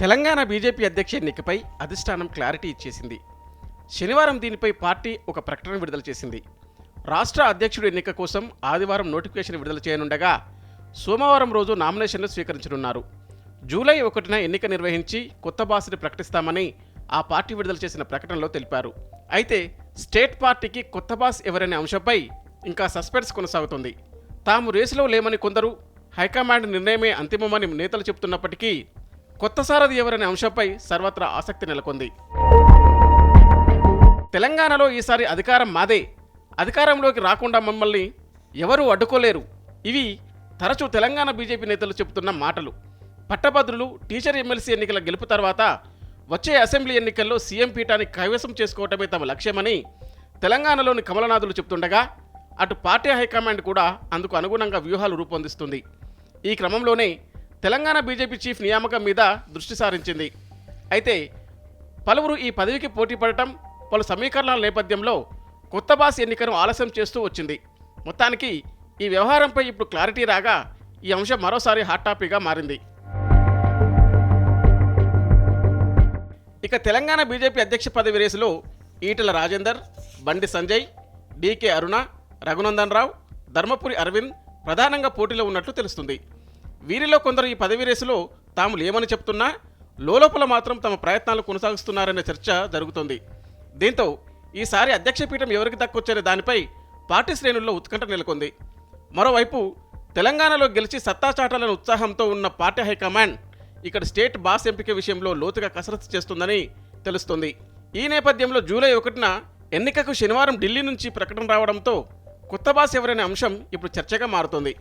Telangana BJP అధ్యక్ష ఎన్నికపై అధిష్టానం clarity ఇచ్చేసింది. శనివారం దీనిపై పార్టీ ఒక ప్రకటన విడుదల చేసింది. రాష్ట్ర అధ్యక్షుడి ఎన్నిక కోసం ఆదివారం నోటిఫికేషన్ విడుదల చేయనుండగా సోమవారం రోజు నామినేషన్లు స్వీకరించనున్నారు. జూలై ఒకటిన ఎన్నిక నిర్వహించి కొత్త బాస్ని ప్రకటిస్తామని ఆ పార్టీ విడుదల చేసిన ప్రకటనలో తెలిపారు. అయితే స్టేట్ పార్టీకి కొత్త బాస్ ఎవరనే అంశంపై ఇంకా సస్పెన్స్ కొనసాగుతుంది. తాము రేసులో లేమని కొందరు హైకమాండ్ నిర్ణయమే అంతిమమని నేతలు చెబుతున్నప్పటికీ కొత్త సారథి ఎవరనే అంశంపై సర్వత్రా ఆసక్తి నెలకొంది. తెలంగాణలో ఈసారి అధికారం మాదే. అధికారంలోకి రాకుండా మమ్మల్ని ఎవరూ అడ్డుకోలేరు. ఇవి తరచూ తెలంగాణ బీజేపీ నేతలు చెబుతున్న మాటలు. పట్టభద్రులు టీచర్ ఎమ్మెల్సీ ఎన్నికల గెలుపు తర్వాత వచ్చే అసెంబ్లీ ఎన్నికల్లో సీఎం పీఠాన్ని కైవసం చేసుకోవటమే తమ లక్ష్యమని తెలంగాణలోని కమలనాథులు చెబుతుండగా అటు పార్టీ హైకమాండ్ కూడా అందుకు అనుగుణంగా వ్యూహాలు రూపొందిస్తుంది. ఈ క్రమంలోనే తెలంగాణ బీజేపీ చీఫ్ నియామకం మీద దృష్టి సారించింది. అయితే పలువురు ఈ పదవికి పోటీ పడటం పలు సమీకరణల నేపథ్యంలో కొత్త బాస్ ఎన్నికను ఆలస్యం చేస్తూ వచ్చింది. మొత్తానికి ఈ వ్యవహారంపై ఇప్పుడు క్లారిటీ రాగా ఈ అంశం మరోసారి హాట్ టాపిక్గా మారింది. ఇక తెలంగాణ బీజేపీ అధ్యక్ష పదవి రేసులో ఈటల రాజేందర్ బండి సంజయ్ డీకే అరుణ రఘునందన్ రావు ధర్మపురి అరవింద్ ప్రధానంగా పోటీలో ఉన్నట్లు తెలుస్తుంది. వీరిలో కొందరు ఈ పదవి రేసులో తాము లేమని చెప్తున్నా లోలోపల మాత్రం తమ ప్రయత్నాలు కొనసాగిస్తున్నారనే చర్చ జరుగుతోంది. దీంతో ఈసారి అధ్యక్ష పీఠం ఎవరికి దక్కొచ్చనే దానిపై పార్టీ శ్రేణుల్లో ఉత్కంఠ నెలకొంది. మరోవైపు తెలంగాణలో గెలిచి సత్తా చాటాలని ఉత్సాహంతో ఉన్న పార్టీ హైకమాండ్ ఇక్కడ స్టేట్ బాస్ ఎంపిక విషయంలో లోతుగా కసరత్తు చేస్తుందని తెలుస్తుంది. ఈ నేపథ్యంలో జూలై ఒకటిన ఎన్నికకు శనివారం ఢిల్లీ నుంచి ప్రకటన రావడంతో కొత్త బాస్ ఎవరనే అంశం ఇప్పుడు చర్చగా మారుతోంది.